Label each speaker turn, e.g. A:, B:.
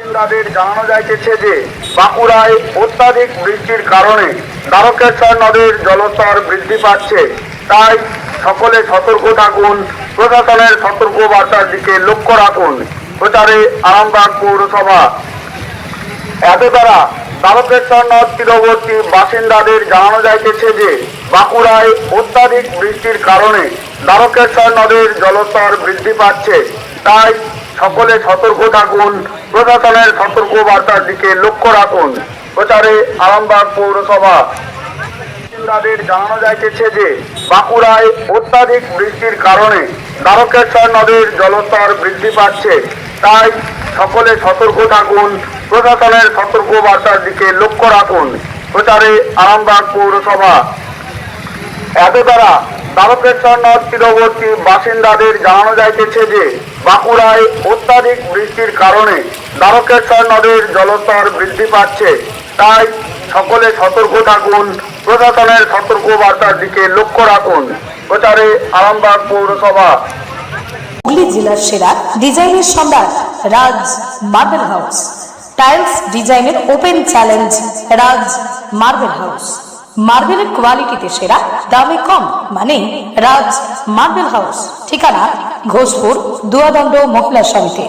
A: বাসিন্দাদের জানানো যাইতেছে যে, বাঁকুড়ায় অত্যাধিক বৃষ্টির কারণে দ্বারকেশ্বর নদীর জলস্তর বৃদ্ধি পাচ্ছে। তাই সকলে সতর্ক থাকুন, প্রশাসনের সতর্ক বার্তার দিকে লক্ষ্য রাখুন। প্রচারে আরামবাগ পৌরসভা। এত দ্বারা দ্বারকেশ্বর নদ তীরবর্তী বাসিন্দাদের জানানো যাইতেছে যে, বাঁকুড়ায় অত্যাধিক বৃষ্টির কারণে দ্বারকেশ্বর নদীর জলস্তর বৃদ্ধি পাচ্ছে। তাই সকলে সতর্ক থাকুন প্রশাসনের সতর্ক বার্তার দিকে লক্ষ্য রাখুন। প্রচারে আরামবাগ পৌরসভা। বাসিন্দাদের জানানো যাইতেছে যে, বাঁকুড়ায় অত্যাধিক বৃষ্টির কারণে দ্বারকেশ্বর নদীর জলস্তর বৃদ্ধি পাচ্ছে। তাই সকলে সতর্ক থাকুন। প্রশাসনের সতর্ক বার্তার দিকে লক্ষ্য রাখুন। প্রচারে আরামবাগ পৌরসভা। এত দ্বারা দ্বারকেশ্বর নদ তীরবর্তী বাসিন্দাদের জানানো যাইতেছে যে, বাঁকুড়ায় অত্যাধিক বৃষ্টির কারণে দ্বারকেশ্বর নদীর জলস্তর বৃদ্ধি পাচ্ছে। তাই সকলে সতর্ক থাকুন, প্রশাসনের সতর্ক বার্তার দিকে লক্ষ্য রাখুন। প্রচারে আরামবাগ পৌরসভা।
B: হুগলি জেলার সেরা ডিজাইনের Samrat Raj marble house. Tiles ডিজাইনের open challenge, Raj marble house. মার্বেলের কোয়ালিটিতে সেরা, দামে কম মানে রাজ মার্বেল হাউস। ঠিকানা ঘোষপুর, দুয়াদণ্ড মহিলা সমিতি